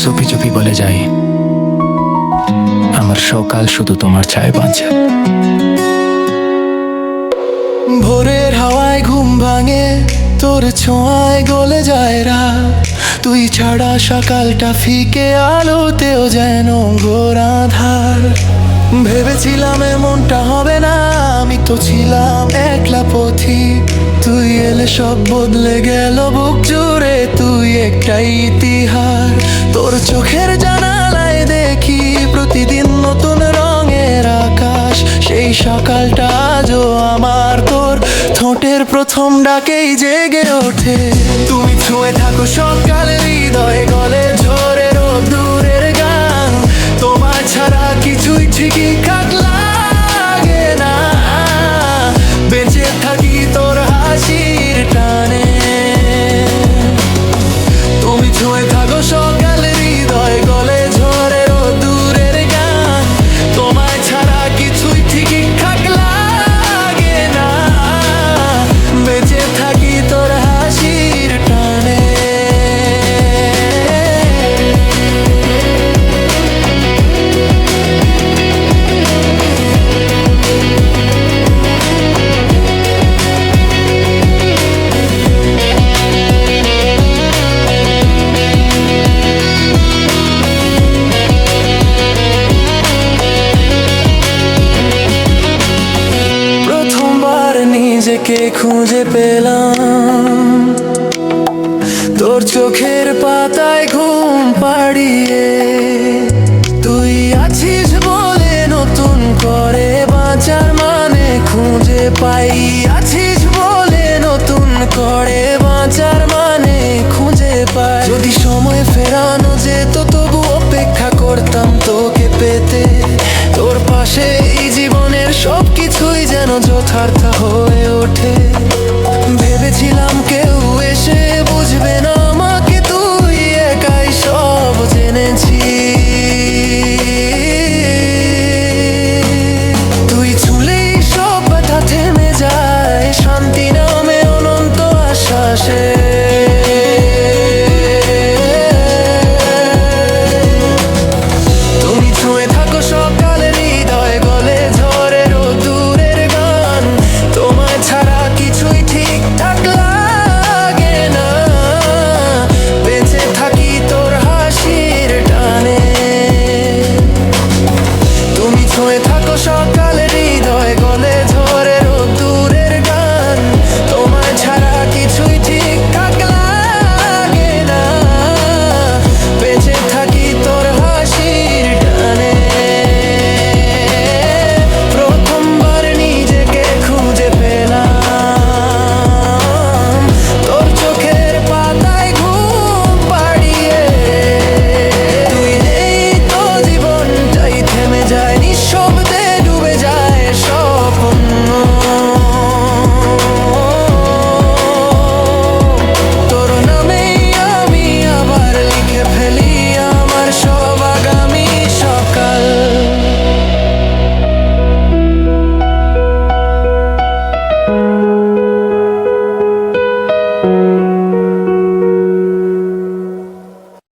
চুপি চুপি বলে যাই, আমার সকাল শুধু তোমার ছায় বাঁচে। ভোরের হাওয়ায় ঘুম ভাঙে, তোর ছোঁয়ায় গলে যায় রাত। তুই ছাড়া সকালটা ফিকে, আলোতেও যেন ঘোরাধার ভেবেছিলাম এমনটা হবে না, আমি তো ছিলাম একলা পথি তুই এলে সব বদলে গেল, বুক জুড়ে তুই একটাই ইতিহাস। তোর চোখের জানালায় দেখি প্রতিদিন নতুন রঙের আকাশ। সেই সকালটা আজও আমার তোর, ঠোঁটের প্রথম ডাকেই জেগে ওঠে। তুমি ছুঁয়ে থাকো সকালের হৃদয়, গলে ঝরে নিজেকে খুঁজে পেলাম। তোর চোখের পাতায় ঘুম পাড়িয়ে যথার্থ হয়ে ওঠে। ভেবেছিলাম কেউ এসে বুঝবে না আমাকে তুই একাই সব জেনেছি। তুই ছুলেই সব ব্যথা থেমে যায়, শান্তি নামে অনন্ত আশ্বাসে